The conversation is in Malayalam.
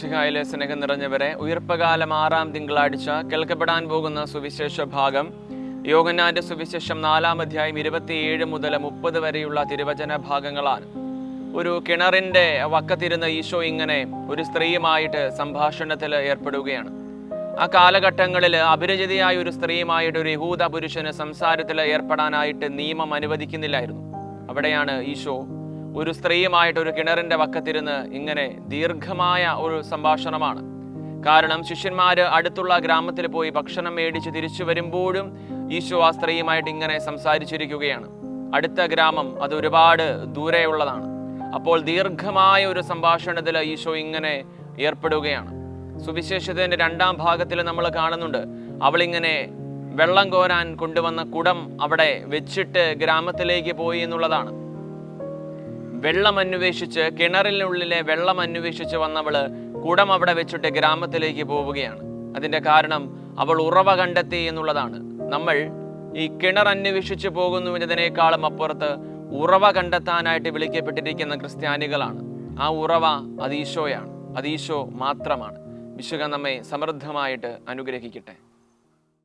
ശിഹായിലെ സ്നേഹം നിറഞ്ഞവരെ ഉയർപ്പകാലം ആറാം തിങ്കളാഴ്ച കേൾക്കപ്പെടാൻ പോകുന്ന സുവിശേഷ ഭാഗം. യോഗനാന്റെ സുവിശേഷം നാലാം അധ്യായം ഇരുപത്തിയേഴ് മുതൽ മുപ്പത് വരെയുള്ള തിരുവചന ഭാഗങ്ങളാണ്. ഒരു കിണറിന്റെ വക്കത്തിരുന്ന ഈശോ ഇങ്ങനെ ഒരു സ്ത്രീയുമായിട്ട് സംഭാഷണത്തിൽ ഏർപ്പെടുകയാണ്. ആ കാലഘട്ടങ്ങളിൽ അപരിചിതയായ ഒരു സ്ത്രീയുമായിട്ട് ഒരു യഹൂദ പുരുഷന് സംസാരത്തിൽ ഏർപ്പെടാനായിട്ട് നിയമം അനുവദിക്കുന്നില്ലായിരുന്നു. അവിടെയാണ് ഈശോ ഒരു സ്ത്രീയുമായിട്ട് ഒരു കിണറിന്റെ വക്കത്തിരുന്ന് ഇങ്ങനെ ദീർഘമായ ഒരു സംഭാഷണമാണ്. കാരണം ശിഷ്യന്മാർ അടുത്തുള്ള ഗ്രാമത്തിൽ പോയി ഭക്ഷണം മേടിച്ച് തിരിച്ചു വരുമ്പോഴും ഈശോ ആ സ്ത്രീയുമായിട്ട് ഇങ്ങനെ സംസാരിച്ചിരിക്കുകയാണ്. അടുത്ത ഗ്രാമം അത് ഒരുപാട് ദൂരെയുള്ളതാണ്. അപ്പോൾ ദീർഘമായ ഒരു സംഭാഷണത്തിൽ ഈശോ ഇങ്ങനെ ഏർപ്പെടുകയാണ്. സുവിശേഷത്തിന്റെ രണ്ടാം ഭാഗത്തിൽ നമ്മൾ കാണുന്നുണ്ട്. അവളിങ്ങനെ വെള്ളം കോരാൻ കൊണ്ടുവന്ന കുടം അവിടെ വെച്ചിട്ട് ഗ്രാമത്തിലേക്ക് പോയി എന്നുള്ളതാണ്. വെള്ളം അന്വേഷിച്ച് കിണറിനുള്ളിലെ വെള്ളം അന്വേഷിച്ച് വന്നവൾ കുടം അവിടെ വെച്ചിട്ട് ഗ്രാമത്തിലേക്ക് പോവുകയാണ്. അതിന്റെ കാരണം അവൾ ഉറവ കണ്ടെത്തി എന്നുള്ളതാണ്. നമ്മൾ ഈ കിണർ അന്വേഷിച്ച് പോകുന്നു എന്നതിനേക്കാളും അപ്പുറത്ത് ഉറവ കണ്ടെത്താനായിട്ട് വിളിക്കപ്പെട്ടിരിക്കുന്ന ക്രിസ്ത്യാനികളാണ്. ആ ഉറവ അത് ഈശോയാണ്. അത് ഈശോ മാത്രമാണ്. വിശുഖ നമ്മെ സമൃദ്ധമായിട്ട് അനുഗ്രഹിക്കട്ടെ.